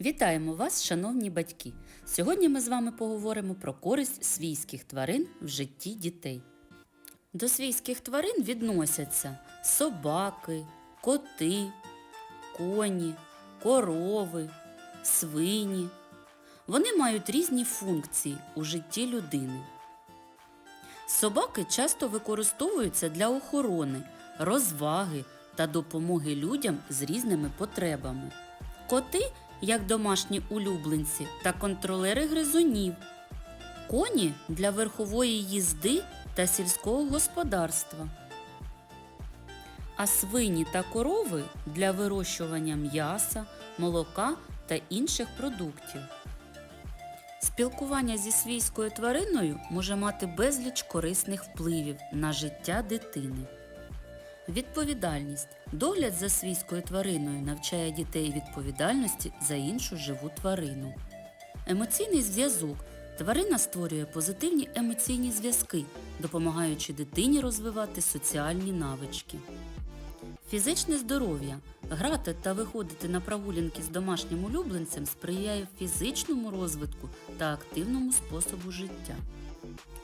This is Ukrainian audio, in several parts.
Вітаємо вас, шановні батьки! Сьогодні ми з вами поговоримо про користь свійських тварин в житті дітей. До свійських тварин відносяться собаки, коти, коні, корови, свині. Вони мають різні функції у житті людини. Собаки часто використовуються для охорони, розваги та допомоги людям з різними потребами. Коти як домашні улюбленці та контролери гризунів. Коні для верхової їзди та сільського господарства. А свині та корови для вирощування м'яса, молока та інших продуктів. Спілкування зі свійською твариною може мати безліч корисних впливів на життя дитини. Відповідальність. Догляд за свійською твариною навчає дітей відповідальності за іншу живу тварину. Емоційний зв'язок. Тварина створює позитивні емоційні зв'язки, допомагаючи дитині розвивати соціальні навички. Фізичне здоров'я. Грати та виходити на прогулянки з домашнім улюбленцем сприяє фізичному розвитку та активному способу життя.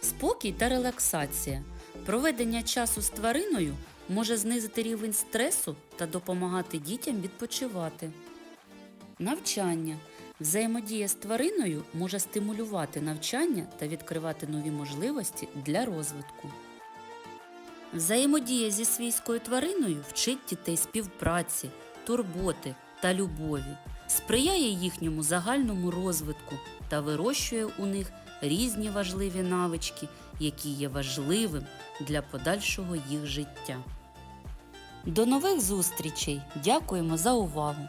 Спокій та релаксація. Проведення часу з твариною може знизити рівень стресу та допомагати дітям відпочивати. Навчання. Взаємодія з твариною може стимулювати навчання та відкривати нові можливості для розвитку. Взаємодія зі свійською твариною вчить дітей співпраці, турботи та любові, сприяє їхньому загальному розвитку та вирощує у них різні важливі навички, які є важливим для подальшого їх життя. До нових зустрічей! Дякуємо за увагу!